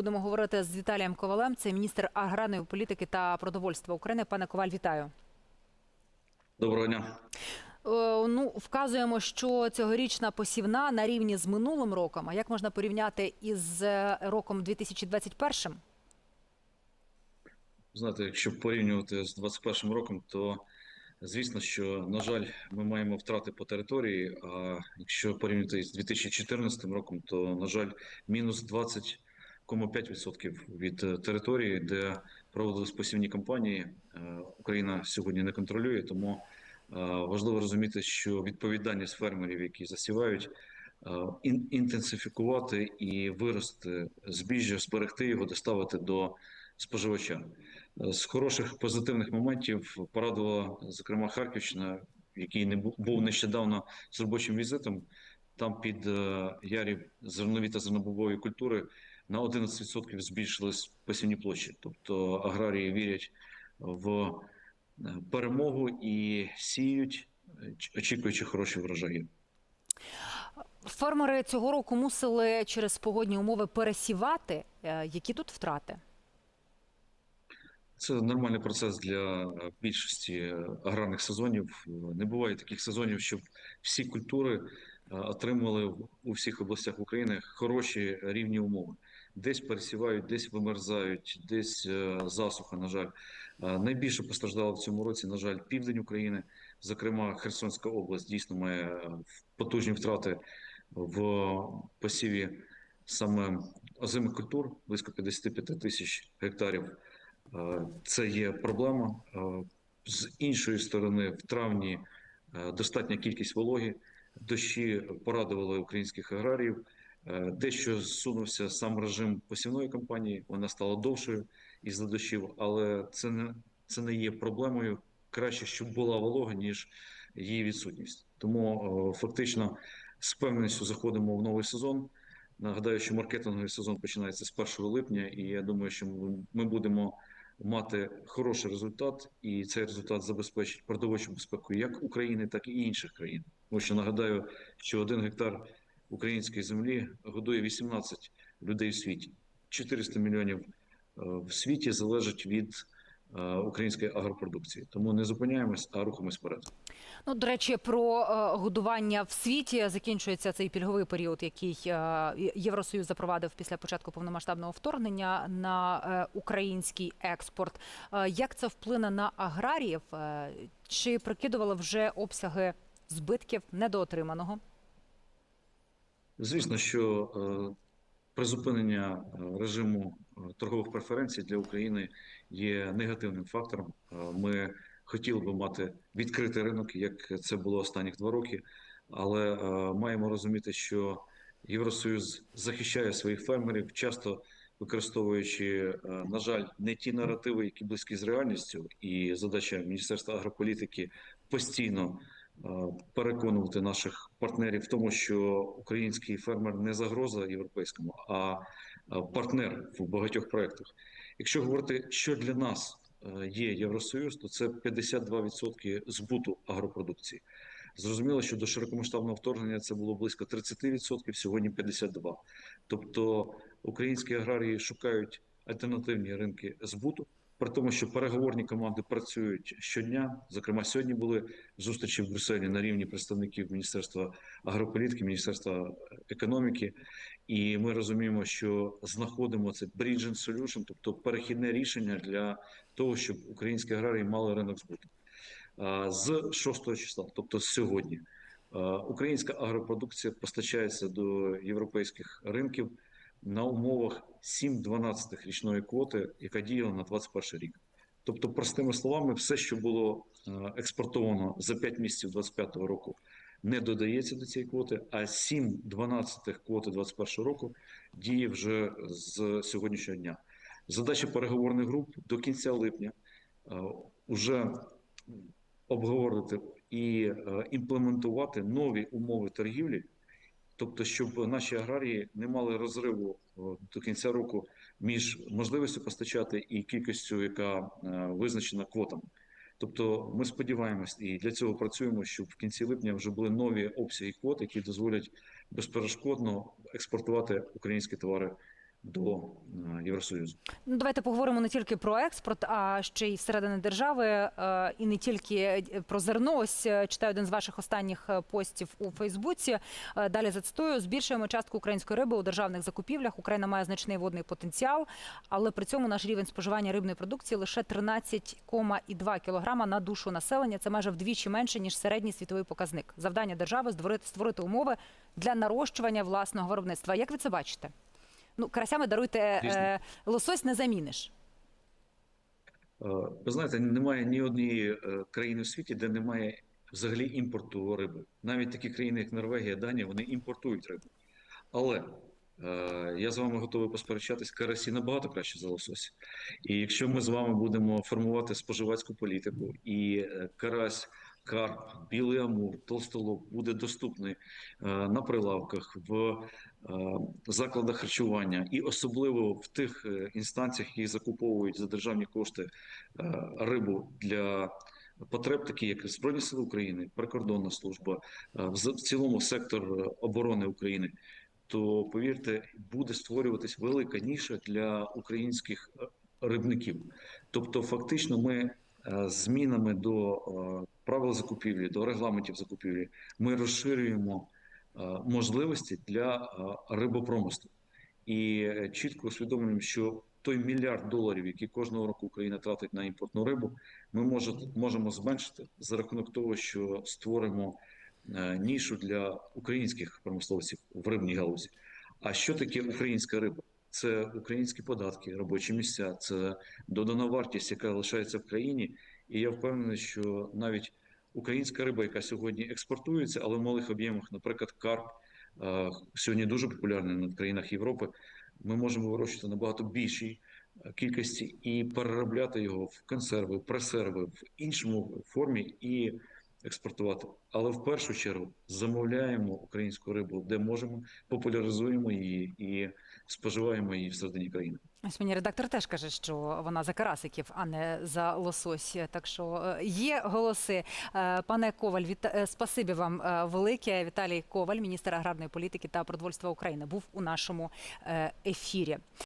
Будемо говорити з Віталієм Ковалем, це міністр аграрної політики та продовольства України. Пане Коваль, вітаю. Доброго дня. Е, Ну, вказуємо, що цьогорічна посівна на рівні з минулим роком. А як можна порівняти із е, роком 2021? Знаєте, якщо порівнювати з 21 роком, то звісно, що на жаль, ми маємо втрати по території. А якщо порівнювати з 2014 роком, то на жаль, мінус 20,5% від е, території, де проводились посівні кампанії, е, Україна сьогодні не контролює. Тому е, важливо розуміти, що відповідальність фермерів, які засівають, інтенсифікувати і вирости збіжжя, зберегти його, доставити до споживача. З хороших позитивних моментів порадувала, зокрема, Харківщина, який не був нещодавно з робочим візитом. Там під ярів зернові та зернобобові культури на 11% збільшились посівні площі. Тобто аграрії вірять в е, перемогу і сіють, е, очікуючи хороші врожаї. Фермери цього року мусили через погодні умови пересівати. Е, Які тут втрати? Це нормальний процес для більшості аграрних сезонів. Не буває таких сезонів, щоб всі культури отримали у всіх областях України хороші рівні умови. Десь пересівають, десь вимерзають, десь е, засуха. На жаль, Е, найбільше постраждала в цьому році. На жаль, південь України, зокрема Херсонська область, дійсно має е, потужні втрати в посіві саме озимих культур близько 55 тисяч гектарів. Це є проблема. З іншої сторони, в травні достатня кількість вологи, дощі порадували українських аграріїв. Е, Дещо зсунувся сам режим посівної кампанії, вона стала довшою із-за дощів, але це не, це не є проблемою. Краще, щоб була волога, ніж її відсутність. Тому е, фактично з певністю заходимо в новий сезон. Нагадаю, що маркетинговий сезон починається з 1 липня, і я думаю, що ми будемо мати хороший результат, і цей результат забезпечить продовольчу безпеку як України, так і інших країн. Тому що нагадаю, що один гектар української землі годує 18 людей в світі. 400 мільйонів е, в світі залежить від е, української агропродукції. Тому не зупиняємось, а рухаємось вперед. Ну, до речі, про е, годування в світі закінчується цей пільговий період, який Євросоюз запровадив після початку повномасштабного вторгнення на український експорт. Як це вплине на аграріїв? Чи прикидували вже обсяги збитків недоотриманого? Звісно, що е, призупинення е, режиму е, торгових преференцій для України є негативним фактором. Ми хотіли би мати відкритий ринок, як це було останніх два роки, але маємо розуміти, що Євросоюз захищає своїх фермерів, часто використовуючи, на жаль, не ті наративи, які близькі з реальністю, і задача Міністерства агрополітики постійно переконувати наших партнерів в тому, що український фермер не загроза європейському, а е, партнер в багатьох проєктах. Якщо говорити, що для нас е, є Євросоюз, то це 52% збуту агропродукції. Зрозуміло, що до широкомасштабного вторгнення це було близько 30%, сьогодні 52%. Тобто українські аграрії шукають альтернативні ринки збуту. При тому, що переговорні команди працюють щодня. Зокрема, сьогодні були зустрічі в Брюсселі на рівні представників Міністерства агрополітики, Міністерства економіки, і ми розуміємо, що знаходимо це bridging solution, тобто перехідне рішення для того, щоб українські аграрії мали ринок збуту. З 6 числа, тобто з сьогодні, українська агропродукція постачається до європейських ринків на умовах 7-12 річної квоти, яка діяла на 21 рік. Тобто, простими словами, все, що було е, експортовано за 5 місяців 25 року, не додається до цієї квоти, а 7-12 квоти 21 року діє вже з сьогоднішнього дня. Задача переговорних груп до кінця липня вже обговорити і е, імплементувати нові умови торгівлі, тобто, щоб наші аграрії не мали розриву е, до кінця року між можливістю постачати і кількістю, яка е, визначена квотами. Тобто, ми сподіваємось і для цього працюємо, щоб в кінці липня вже були нові обсяги квот, які дозволять безперешкодно експортувати українські товари до е, Євросоюзу. Ну, давайте поговоримо не тільки про експорт, а ще й всередини держави, е, і не тільки е, про зерно. Ось читаю один з ваших останніх постів у Фейсбуці. Далі зацитую: збільшуємо частку української риби у державних закупівлях. Україна має значний водний потенціал, але при цьому наш рівень споживання рибної продукції лише 13,2 кілограма на душу населення. Це майже вдвічі менше ніж середній світовий показник. Завдання держави створити створити умови для нарощування власного виробництва. Як ви це бачите? Ну, карасями даруйте е, лосось не заміниш. Е, Ви знаєте, немає ні однієї е, країни в світі, де немає взагалі імпорту риби. Навіть такі країни, як Норвегія, Данія, вони імпортують рибу. Але е, я з вами готовий посперечатись, карасі набагато краще за лосось. І якщо ми з вами будемо формувати споживацьку політику, і е, карась, карп, білий амур, толстолоб буде доступний е, на прилавках в е, закладах харчування, і особливо в тих е, інстанціях, які закуповують за державні кошти рибу для потреб, такі як Збройні Сили України, прикордонна служба, в цілому сектор оборони України, то повірте, буде створюватись велика ніша для українських рибників. Тобто, фактично, ми змінами до е, правил закупівлі, до регламентів закупівлі, ми розширюємо е, можливості для е, рибопромислу і е, чітко усвідомлюємо, що той мільярд доларів, який кожного року Україна тратить на імпортну рибу, ми може, можемо зменшити за рахунок того, що створимо е, нішу для українських промисловців в рибній галузі. А що таке українська риба? Це українські податки, робочі місця, це додана вартість, яка лишається в країні. І я впевнений, що навіть українська риба, яка сьогодні експортується, але в малих об'ємах, наприклад, карп, сьогодні дуже популярний в країнах Європи. Ми можемо вирощувати набагато більшій кількості і переробляти його в консерви, пресерви в іншому формі і експортувати. Але в першу чергу замовляємо українську рибу, де можемо, популяризуємо її і споживаємо її всередині країни. Ось мені редактор теж каже, що вона за карасиків, а не за лосось. Так що е, є голоси. Е, Пане Коваль, віта... е, спасибі вам велике. Віталій Коваль, міністр аграрної політики та продовольства України, був у нашому ефірі.